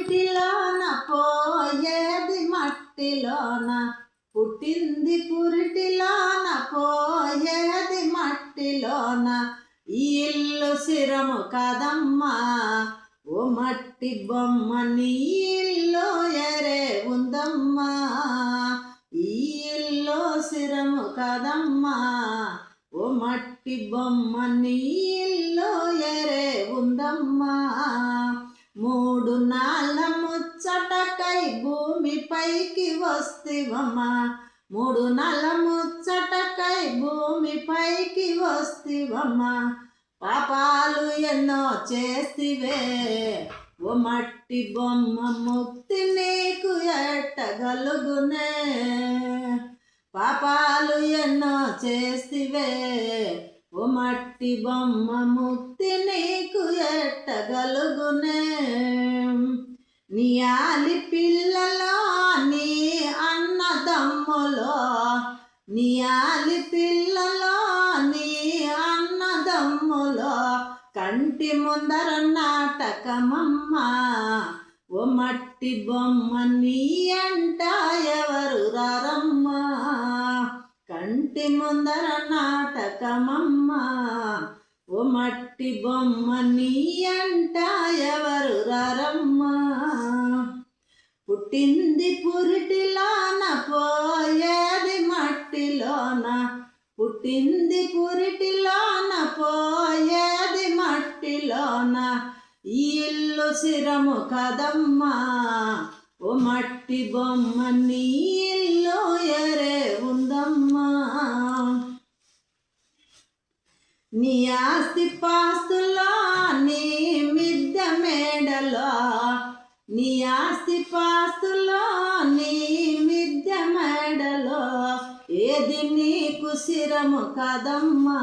పురిటిలోన పోయేది మట్టిలోన. పుట్టింది పురిటిలోన పోయేది మట్టిలోన. ఈ ఇల్లు శిరము కదమ్మా. ఓ మట్టి బొమ్మ నీ ఇల్లు ఎరే ఉందమ్మా. ఈ ఇల్లు శిరము కదమ్మా. ఓ మట్టి బొమ్మ నీ ఇల్లు ఎరే ఉందమ్మా. మూడు నాళ్ళ ముచ్చటకై భూమిపైకి వస్తివమ్మా. మూడు నాళ్ళ ముచ్చటకై భూమిపైకి వస్తివమ్మా. పాపాలు ఎన్నో చేస్తివే. ఓ మట్టి బొమ్మ ముక్తి నీకు ఎట్టగలుగునే. పాపాలు ఎన్నో చేస్తివే. ఓ మట్టి బొమ్మ ముక్తి నీకు ఎట్టగలుగునే. నీ ఆలి పిల్లలో నీ అన్నదమ్ములో నీ ఆలి పిల్లలో నీ అన్నదమ్ములో కంటి ముందర నాటకమమ్మ. ఓ మట్టి బొమ్మ నీ అంట ఎవరు రారమ్మా? కంటి ముందర మట్టి బొమ్మ నీ అంట ఎవరు రమ్మా పుట్టింది పురిటిలోన పోయేది మట్టిలోన. పుట్టింది పురిటిలోన పోయేది మట్టిలోన. ఈ ఇల్లు శిరము కదమ్మా. ఓ మట్టి బొమ్మ నీ నీ ఆస్తి పాస్తులో నీ మిద్దె మేడలో. నీ ఆస్తి పాస్తులో నీ మిద్దె మేడలో. ఏది నీకు శిరము కదమ్మా?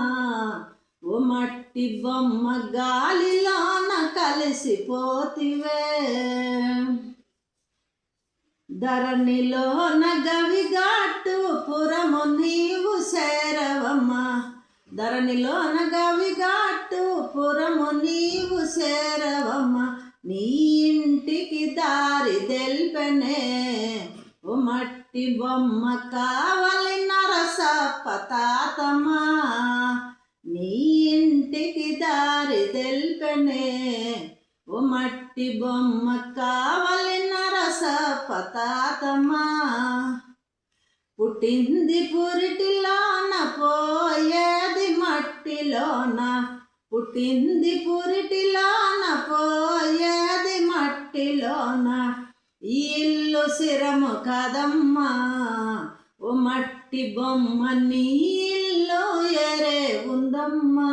ఓ మట్టి బొమ్మ గాలిలోన కలిసిపోతివే. ధరణిలోన గవిగాటు పురము నీవు చేరవమ్మా. ధరణిలోన గవిగాటు పురము నీవు సేరవమ్మ నీ ఇంటికి దారి తెల్పెనే. ఓ మట్టి బొమ్మ కావలి నరస పతాతమా నీ ఇంటికి దారి తెల్పెనే. ఓ మట్టి బొమ్మ కావలి నరస పతాతమా పుట్టింది పురిటిలోన పోయే మట్టిలోన పుట్టింది పురిటిలోన పోయేది మట్టిలోన. ఇల్లు శిరము కదమ్మా ఓ మట్టి బొమ్మ నీళ్ళు ఎరే ఉందమ్మా.